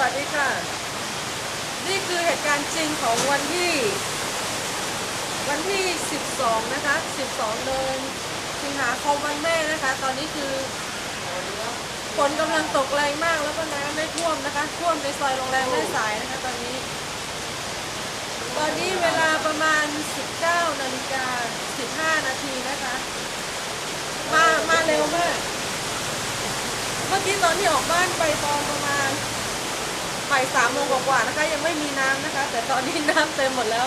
วัสดีค่ะ นี่คือเหตุการณ์จริงของวันที่ วันที่ 12 นะคะ 12 เดือนสิงหาคมวันแม่นะคะ ตอนนี้คือฝนกำลังตกแรงมากแล้วก็น้ำได้ท่วมนะคะ ท่วมในซอยโรงแรมแม่สายนะคะ ตอนนี้ ตอนนี้เวลาประมาณ 19 นาฬิกา 15 นาทีนะคะ มา มาเร็วมาก เมื่อกี้ตอนที่ออกบ้านไปตอนประมาณ บ่ายสามโมงกว่าๆนะคะ ยังไม่มีน้ำนะคะ แต่ตอนนี้น้ำเต็มหมดแล้ว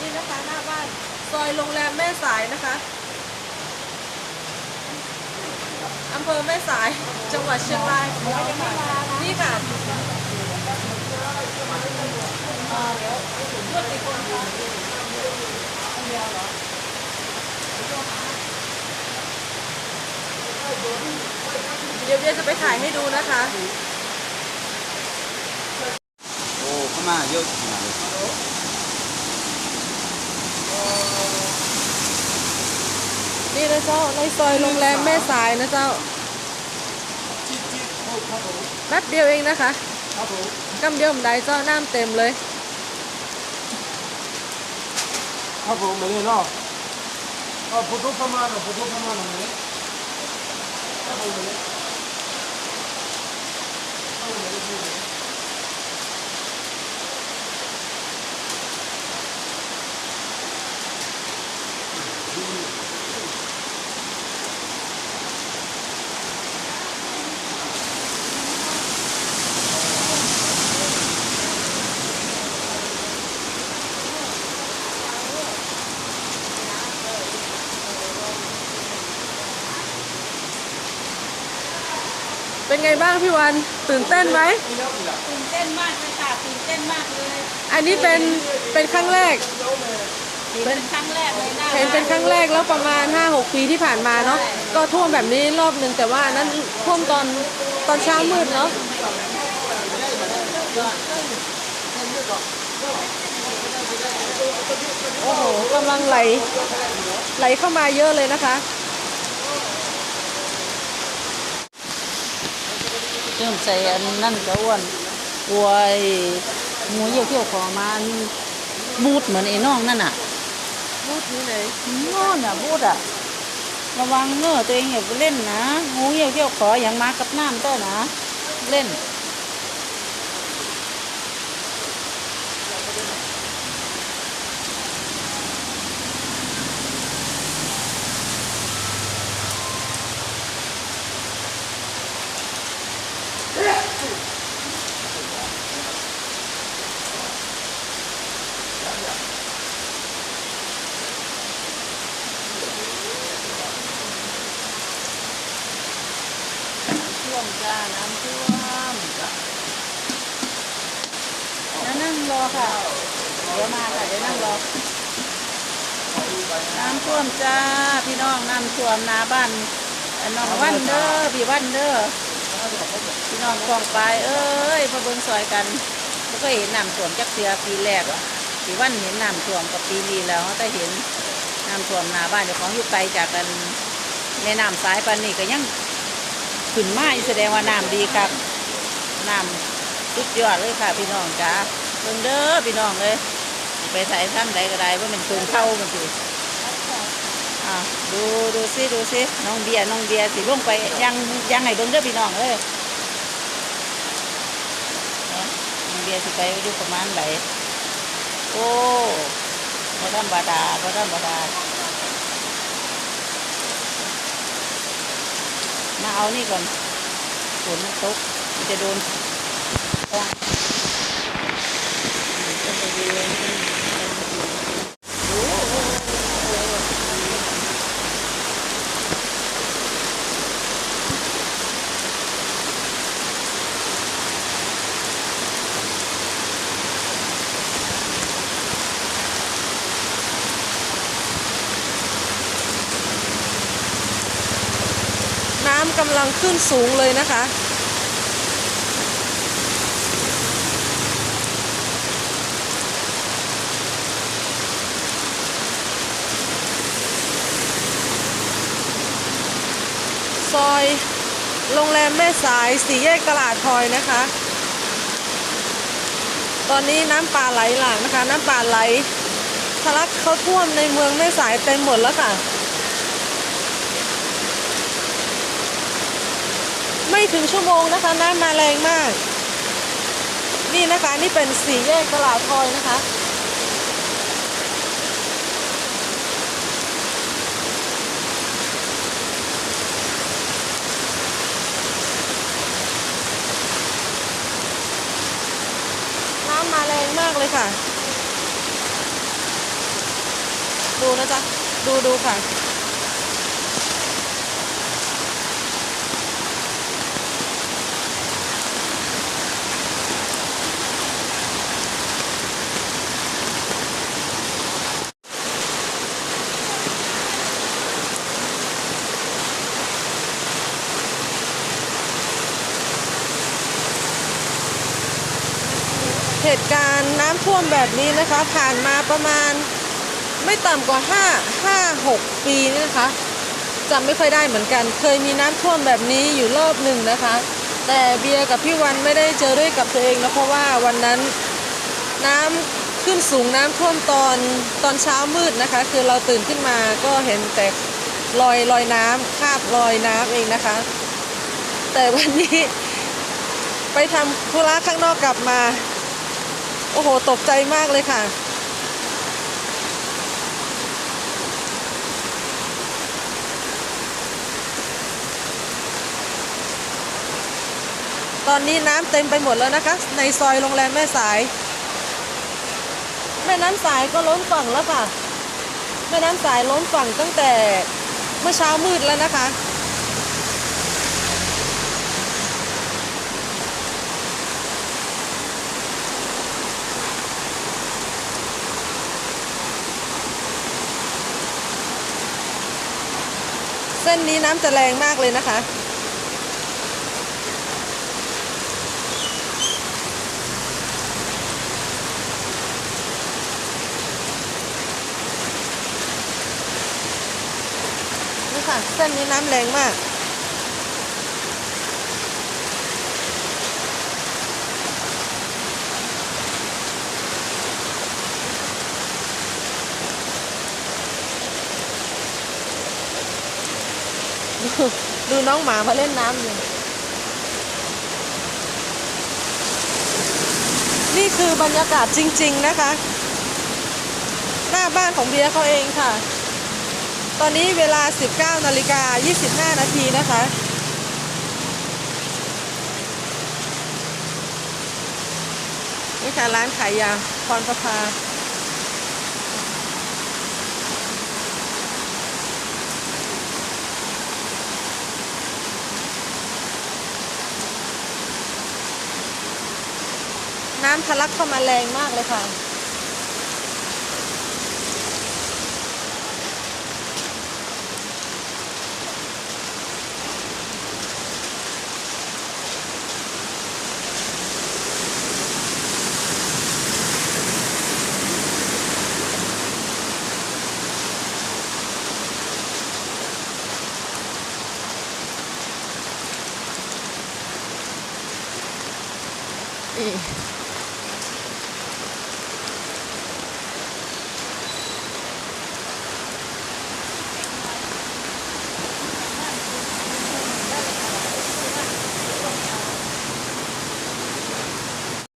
นี่นะคะหน้าบ้านซอยโรงแรมแม่สายนะคะอำเภอแม่สายจังหวัดเชียงรายนี่ค่ะเดี๋ยว เดี๋ยวจะไปถ่ายให้ดูนะคะ โอ้เข้ามาเยอะขนาดเลยนี่นะเจ้าในซอยโรงแรมแม่สายนะเจ้าแป๊บเดียวเองนะคะครับผมกำเดียวผมได้เจ้าน้ำเต็มเลยครับผมไม่ได้เนาะเอาพุทธประมาณพุทธประมาณไหนครับผม เล เป็นไงบ้างพี่วันตื่นเต้นไหมตื่นเต้นมากเลยค่ะตื่นเต้นมากเลยอันนี้เป็นเป็นครั้งแรกเห็นเป็นครั้งแรกเลยนะเห็นเป็นครั้งแรกแล้วประมาณ 5-6 ปีที่ผ่านมาเนาะก็ท่วมแบบนี้รอบหนึ่งแต่ว่าอันนั้นท่วมตอนตอนเช้ามืดเนาะโอ้โหกำลังไหลไหลเข้ามาเยอะเลยนะคะ ริ่มใส่อันนั่นก็อ้วนกล้วยหมูเยี่ยวเขี้ยวขอมาอันบูดเหมือนไอ้น้องนั่นน่ะพูดนี้ไหนโน่นน่ะบูดอะระวังเนอะตัวเองอย่าไปเล่นนะงูเยี่ยวเขี้ยวขออย่างมากับน้ำเต้อนะ เล่น จ้าน้ำท่วมนั่งรอค่ะ เดี๋ยวมาค่ะเดี๋ยวนั่งรอ น้ำท่วมจ้าพี่น้องน้ำท่วมนาบ้านน้องวันเด้อพี่วันเด้อพี่น้องกองไปายเอ้ยพอเบิ่งซอยกันก็เห็นน้ำท่วมจักเสียปีแรกอะพี่วันเห็นน้ำท่วมกับปีนี้แล้วเขาก็เห็นน้ำท่วมนาบ้านเดี๋ยวของอยู่ไกลจากกันในน้ำสายปันนี่ก็ยัง ขึ้นมาแสดงว่าน้ำดีครับน้ำสุดยอดเลยค่ะ พี่น้องจ้าเบิ่งเด้อพี่น้องเลยไปใส่ท่านใดก็ได้ว่ามันเกินเข้ามันสิอ่าดูดูซิดูซิน้องเบียร์น้องเบียร์สิลงไปยังยังให้เบิ่งเด้อพี่น้องเอ้ยน้องเบียร์สิไปอยู่ประมาณไหนโอ้บ่ธรรมดาบ่ธรรมดา มาเอานี่ก่อนฝนมันตกมันจะโดนกล้องต้องไป กำลังขึ้นสูงเลยนะคะ ซอยโรงแรมแม่สายสีแยกตลาดพลอยนะคะ ตอนนี้น้ำป่าไหลหลากนะคะ น้ำป่าไหลทะลักเขาท่วมในเมืองแม่สายเต็มหมดแล้วค่ะ ไม่ถึงชั่วโมงนะคะน้ำมาแรงมาก นี่นะคะนี่เป็นสีแยกตลาดพลอยนะคะน้ำมาแรงมากเลยค่ะ ดูนะจ๊ะ ดูดูค่ะ เหตุการณ์น้ำท่วมแบบนี้นะคะ ผ่านมาประมาณไม่ต่ำกว่า 5 5 6 ปีนี่นะคะจำไม่ค่อยได้เหมือนกัน เคยมีน้ำท่วมแบบนี้อยู่รอบหนึ่งนะคะ แต่เบียร์กับพี่วันไม่ได้เจอด้วยกับตัวเองนะเพราะว่าวันนั้นน้ำขึ้นสูงน้ำท่วมตอนตอนเช้ามืดนะคะ คือเราตื่นขึ้นมาก็เห็นแต่รอยรอยน้ำคาบรอยน้ำเองนะคะ แต่วันนี้ ไปทำธุระข้างนอกกลับมา โอ้โห ตกใจมากเลยค่ะ ตอนนี้น้ำเต็มไปหมดแล้วนะคะ ในซอยโรงแรมแม่สาย แม่น้ำสายก็ล้นฝั่งแล้วค่ะ แม่น้ำสายล้นฝั่งตั้งแต่เมื่อเช้ามืดแล้วนะคะ ส้นนี้น้ำจะแรงมากเลยนะคะ นี่ค่ะ เส้นนี้น้ำแรงมาก ดูน้องหมามาเล่นน้ำอยู่ นี่คือบรรยากาศจริง ๆนะคะ หน้าบ้านของเบียร์เขาเองค่ะ ตอนนี้เวลา 19นาฬิกา25 นาทีนะคะนี่ค่ะร้านขายยาพรประภา น้ำทะลักเข้ามาแรงมากเลยค่ะนี่